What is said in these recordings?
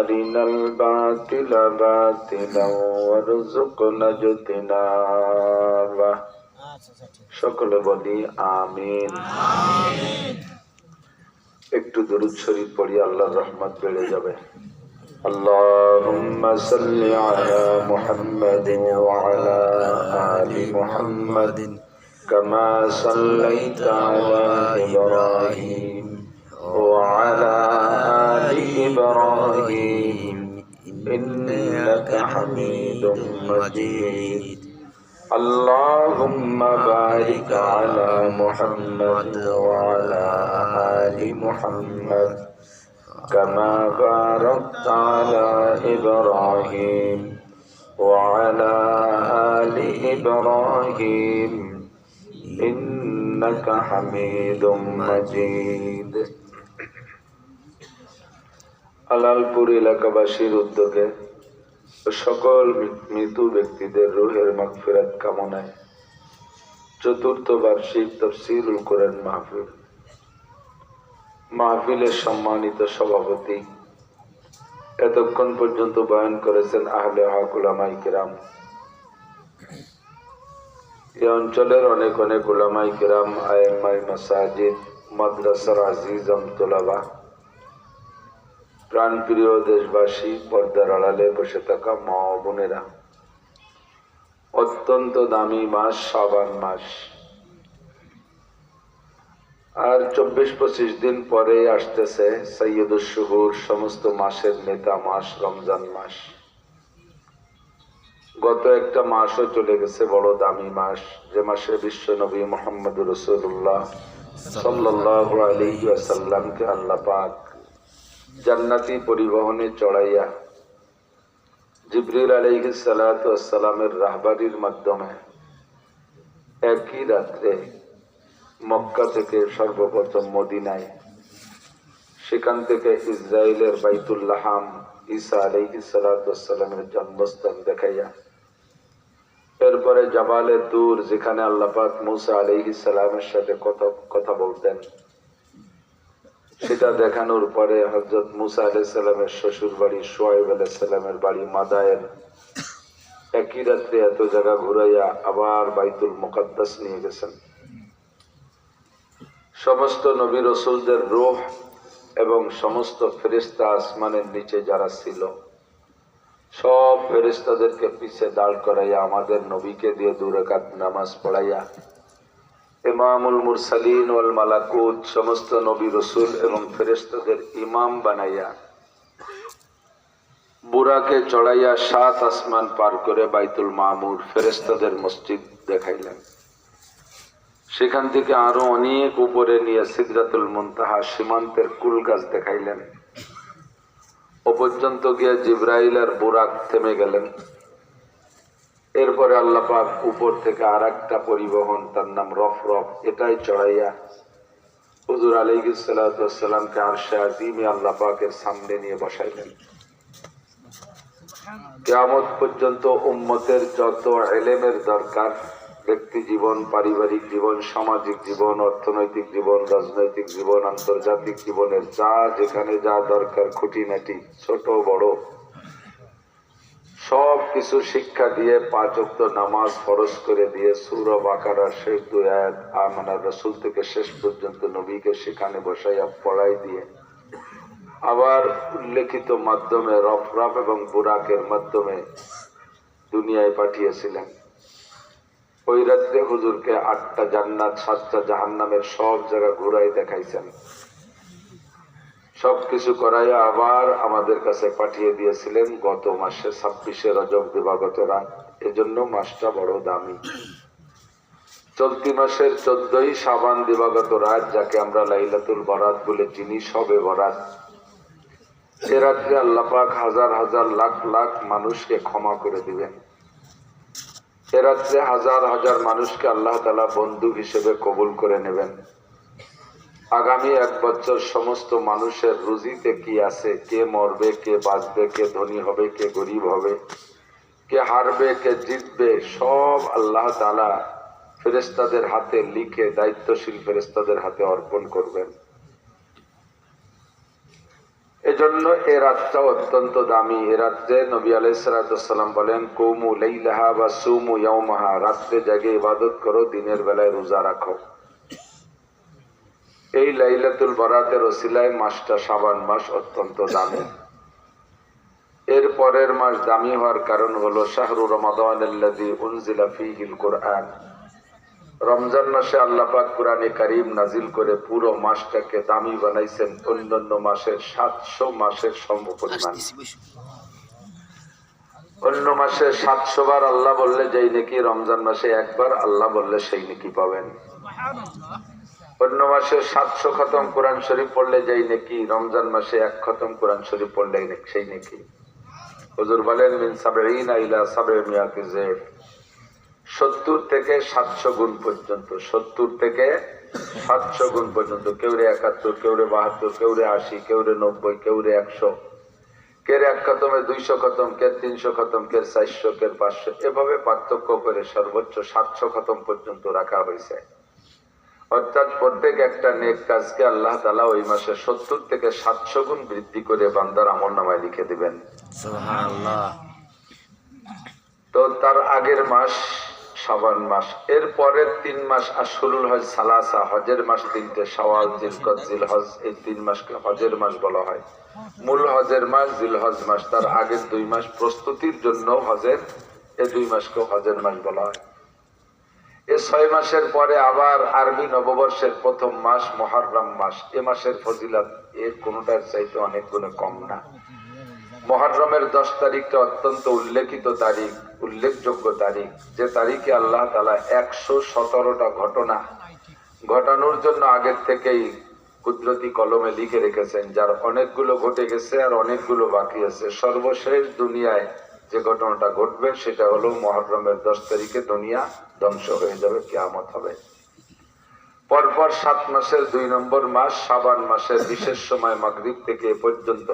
أرنا الباطل باطلا وارزقنا اجتنابه সকলে বলি আমিন একটু দরুদ শরীফ পড়ি আল্লাহর রহমত বেড়ে যাবে اللهم صل على محمد وعلى آل محمد كما صليت على إبراهيم وعلى آل إبراهيم إنك حميد مجيد اللهم بارك على محمد وعلى آل محمد كما باركت على إبراهيم وعلى آل إبراهيم إنك حميد مجيد আলালপুর এলাকাবাসীর উদ্যোগে সকল মৃত ব্যক্তিদের রুহের মাগফিরাত কামনায় চতুর্থ বার্ষিক তফসিরুল কোরআন মাহফিল। মাহফিলের সম্মানিত সভাপতি, এতক্ষণ পর্যন্ত বয়ান করেছেন আহলে হকুলামাই কিরাম। এই অঞ্চলের অনেক অনেক উলামাই কিরাম আয়েমাই মাসাজিদ, মাদ্রাসার আজিজ, আমতোলাবা প্রাণপ্রিয় দেশবাসী, পর্দার আড়ালে বসে থাকা মা বোনেরা, অত্যন্ত দামি মাস, সাবান মাস। আর চব্বিশ পঁচিশ দিন পরে আসতেছে সৈয়দুল শুহুর সমস্ত মাসের নেতা মাস, রমজান মাস। গত একটা মাসও চলে গেছে বড় দামি মাস, যে মাসে বিশ্ব নবী মোহাম্মদ রসুল্লাহ সাল্লাহ আলী আসাল্লামকে আল্লাহ পাক জান্নাতি পরিবহনে চড়াইয়া জিবরিল আলাইহি সালামের রাহবারির মাধ্যমে একই রাত্রে মক্কা থেকে সর্বপ্রথম মদিনায়, সেখান থেকে ইসরায়েলের বাইতুল্লাহাম ঈসা আলাইহি সালামের জন্মস্থান দেখাইয়া, এরপরে জাবালে দূর যেখানে আল্লাপাক মুসা আলাইহি সালামের সাথে কথা কথা বলতেন। সেটা দেখানোর পরে হজরত মুসা আলাইসাল্লামের শ্বশুর বাড়ি সোয়েব আলাইসাল্লামের বাড়ি, মাদায়ের একই রাত্রে এত জায়গা ঘুরাইয়া আবার বাইতুল মুকাদ্দাস নিয়ে গেছেন। সমস্ত নবী রসুলদের রোহ এবং সমস্ত ফেরিস্তা আসমানের নিচে যারা ছিল, সব ফেরিস্তাদেরকে পিছে দাঁড় করাইয়া আমাদের নবীকে দিয়ে দুরাকাত নামাজ পড়াইয়া ইমামুল মুরসালিন ওয়াল মালাকুত, সমস্ত নবী রসুল এবং ফেরেস্তাদের ইমাম বানাইয়া বুড়াকে চড়াইয়া সাত আসমান পার করে বাইতুল মামুর ফেরেস্তাদের মসজিদ দেখাইলেন। সেখান থেকে আরও অনেক উপরে নিয়ে সিদ্ধাতুল মুনতাহা সীমান্তের কুল গাছ দেখাইলেন। ও পর্যন্ত গিয়ে জিব্রাইল বুরাক থেমে গেলেন। এরপরে আল্লাহ পাক উপর থেকে আর একটা পরিবহন, তার নাম রফ রফ, এটাই চড়াইয়া হুজুর আলহিসাল্লামকে আর আজিমে আল্লাহ পাকের সামনে নিয়ে বসাইলেন। কেয়ামত পর্যন্ত উম্মতের যত এলেমের দরকার, ব্যক্তি জীবন, পারিবারিক জীবন, সামাজিক জীবন, অর্থনৈতিক জীবন, রাজনৈতিক জীবন, আন্তর্জাতিক জীবনের যা যেখানে যা দরকার খুঁটিনাটি, ছোট বড় কিছু শিক্ষা দিয়ে পাঁচ পাঁচক্ত নামাজ ফরজ করে দিয়ে সুর বাকারা শেষ দুই আয়াত রসুল থেকে শেষ পর্যন্ত নবীকে সেখানে বসাইয়া পড়াই দিয়ে আবার উল্লেখিত মাধ্যমে রফরাফ এবং বুরাকের মাধ্যমে দুনিয়ায় পাঠিয়েছিলেন। ওই রাত্রে হুজুরকে আটটা জান্নাত, সাতটা জাহান্নামের সব জায়গা ঘুরাই দেখাইছেন। সবকিছু করাইয়া আবার আমাদের কাছে পাঠিয়ে দিয়েছিলেন গত মাসে ছাব্বিশে রজব দিবাগত রাত। এজন্য মাসটা বড় দামি। চলতি মাসের চোদ্দই সাবান দিবাগত রাত, যাকে আমরা লাইলাতুল বরাত বলে চিনি, সবে বরাত। এ রাত্রে আল্লাপাক হাজার হাজার লাখ লাখ মানুষকে ক্ষমা করে দিবেন। এ রাত্রে হাজার হাজার মানুষকে আল্লাহ তালা বন্ধু হিসেবে কবুল করে নেবেন। আগামী এক বছর সমস্ত মানুষের রুজিতে কি আছে? কে মরবে, কে বাঁচবে, কে ধনী হবে, কে গরিব হবে, কে হারবে, কে জিতবে, সব আল্লাহ তালা ফেরেস্তাদের হাতে লিখে দায়িত্বশীল ফেরেস্তাদের হাতে অর্পণ করবেন। এজন্য এ রাতটা অত্যন্ত দামি। এ রাত্রে নবী আলাইসালাম বলেন, কৌমু লাইলাহা বা সুমু ইয়াউমাহা রাত্রে জাগে ইবাদত করো, দিনের বেলায় রোজা রাখো। এই লাইলাতুল বরাতের ওসিলায় মাসটা সাবান মাস অত্যন্ত দামি। এর পরের মাস দামি হওয়ার কারণ হলো শাহরু রমাদান আল্লাযী উনজিলা ফীহিল কুরআন। রমজান মাসে আল্লাহ পাক কোরআনে কারীম নাজিল করে পুরো মাসটাকে দামি বানাইছেন অন্যান্য মাসের সাতশো মাসের সমপরিমাণ। অন্য মাসে সাতশো বার আল্লাহ বললে যেই নাকি রমজান মাসে একবার আল্লাহ বললে সেই নাকি পাবেন। অন্য মাসে সাতশো খতম কোরআন শরীফ পড়লে যাই নাকি, রমজান মাসে এক খতম কোরআন শরীফ পড়লে সেই নাকি। হুজুর বলেন, মিন সাবরিনা ইলা সাবরি মিয়াতি জেড সত্তর থেকে সাতশো গুণ পর্যন্ত, সত্তর থেকে সাতশো গুণ পর্যন্ত। কেউ রে একাত্তর, কেউ রে বাহাত্তর, কেউ রে আশি, কেউ রে নব্বই, কেউ রে একশো। কে এক খতমে দুইশো খতম, কে তিনশো খতম, কে চারশো, কে পাঁচশো। এভাবে পার্থক্য করে সর্বোচ্চ সাতশো খতম পর্যন্ত রাখা হয়েছে। অর্থাৎ প্রত্যেক একটা নেক কাজকে আল্লাহ তালা ওই মাসে সত্তর থেকে সাতশো গুণ বৃদ্ধি করে বান্দার আমল নামায় লিখে দিবেন। তো তার আগের মাস শাবান মাস এর পরের তিন মাস আশুরুল হজ সালাসা হজের মাস তিনটে সওয়াল জিলকত জিল হজ এই তিন মাসকে হজের মাস বলা হয়। মূল হজের মাস জিল হজ মাস তার আগের দুই মাস প্রস্তুতির জন্য হজের এই দুই মাসকে হজের মাস বলা হয়। এ ছয় মাসের পরে আবার আরবি নববর্ষের প্রথম মাস, মহারম মাস। এ মাসের ফজিলাত এর কোনোটার চাইতে অনেক গুণে কম না। মহরমের দশ তারিখটা অত্যন্ত উল্লেখিত তারিখ, উল্লেখযোগ্য তারিখ। যে তারিখে আল্লাহ তালা একশো সতেরোটা ঘটনা ঘটানোর জন্য আগের থেকেই কুদরতি কলমে লিখে রেখেছেন, যার অনেকগুলো ঘটে গেছে আর অনেকগুলো বাকি আছে। সর্বশেষ দুনিয়ায় যে ঘটনাটা ঘটবে, সেটা হলো মহরমের দশ তারিখে দুনিয়া ধ্বংস হয়ে যাবে, কেয়ামত হবে। পরপর সাত মাসের দুই নম্বর মাস সাবান মাসের বিশেষ সময় মাগরিব থেকে এ পর্যন্ত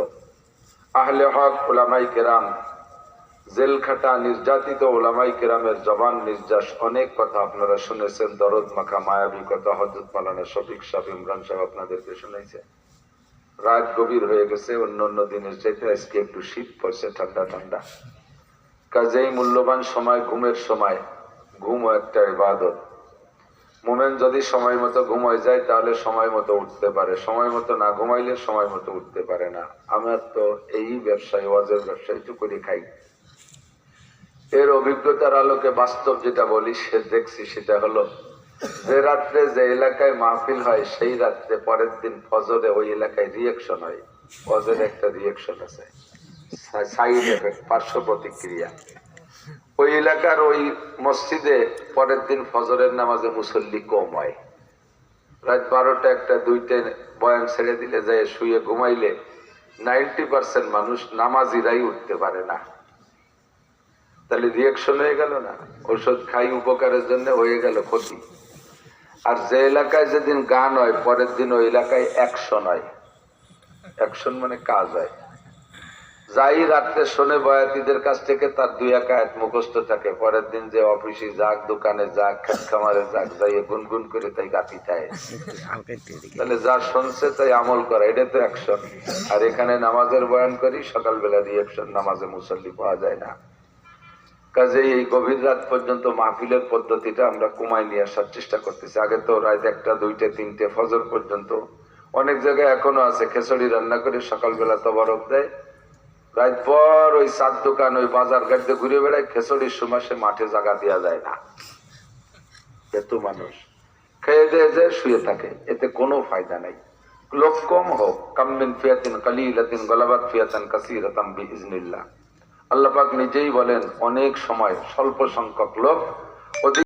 আহলে হক ওলামাই কেরাম, জেলখাটা নির্যাতিত ওলামাই কেরামের জবান নির্যাস অনেক কথা আপনারা শুনেছেন, দরদ মাখা মায়াবী কথা হজরত মালানা শফিক সাহ ইমরান সাহেব আপনাদেরকে শুনেছে রাত গভীর হয়ে গেছে অন্য অন্য দিনের চাইতে আজকে একটু শীত পড়ছে, ঠান্ডা ঠান্ডা। কাজেই মূল্যবান সময় ঘুমের সময়। ঘুমও একটা ইবাদত। মোমেন যদি সময় মতো ঘুমায় যায়, তাহলে সময় মতো উঠতে পারে। সময় মতো না ঘুমাইলে সময় মতো উঠতে পারে না। আমার তো এই ব্যবসায়, ওয়াজের ব্যবসায় তো করে খাই। এর অভিজ্ঞতার আলোকে বাস্তব যেটা বলি, সে দেখছি সেটা হলো, যে রাত্রে যে এলাকায় মাহফিল হয়, সেই রাত্রে পরের দিন ফজরে ওই এলাকায় রিয়েকশন হয়। ফজরে একটা রিয়েকশন আছে। সাইড এফেক্ট পার্শ্ব প্রতিক্রিয়া। ওই এলাকার ওই মসজিদে পরের দিন ফজরের নামাজে মুসল্লি কম হয়। রাত বারোটা একটা দুইটা বয়ান ছেড়ে দিলে যায়, শুয়ে ঘুমাইলে নাইনটি পার্সেন্ট মানুষ নামাজিরাই উঠতে পারে না। তাহলে রিয়াকশন হয়ে গেল না? ওষুধ খাই উপকারের জন্য হয়ে গেল ক্ষতি। আর যে এলাকায় যেদিন গান হয়, পরের দিন ওই এলাকায় অ্যাকশন হয়। অ্যাকশন মানে কাজ হয়। যাই রাত্রে শোনে বয়াতিদের কাছ থেকে তার দুই একা এক মুখস্থ থাকে। পরের দিন যে অফিসে যাক, দোকানে যাক, খেত খামারে যাক যাই গুনগুন করে তাই গাতি এদিকে তাহলে যা শুনছে তাই আমল করা, এটা তো অ্যাকশন। আর এখানে নামাজের বয়ান করি, সকালবেলা রিয়াকশন নামাজে মুসল্লি পাওয়া যায় না। কাজেই এই গভীর রাত পর্যন্ত মাহফিলের পদ্ধতিটা আমরা কমাই নিয়ে আসার চেষ্টা করতেছি। আগে তো রাত একটা, দুইটা, তিনটে, ফজর পর্যন্ত অনেক জায়গায় এখনও আছে, খেচড়ি রান্না করে সকালবেলা তবরক দেয়। রাত পর ওই চার দোকান, ওই বাজার গাড়িতে ঘুরে বেড়ায় খেচড়ির সময় সে মাঠে জায়গা দেওয়া যায় না। এত মানুষ। খেয়ে দিয়ে যে শুয়ে থাকে, এতে কোনো ফায়দা নাই। লোক কম হোক কামিন ফিয়াতিন কালিলাতিন গলাবাত ফিয়াতান কাসিরাতাম বিইজনিল্লাহ। আল্লাহ পাক নিজেই বলেন, অনেক সময় স্বল্প সংখ্যক লোক অধিক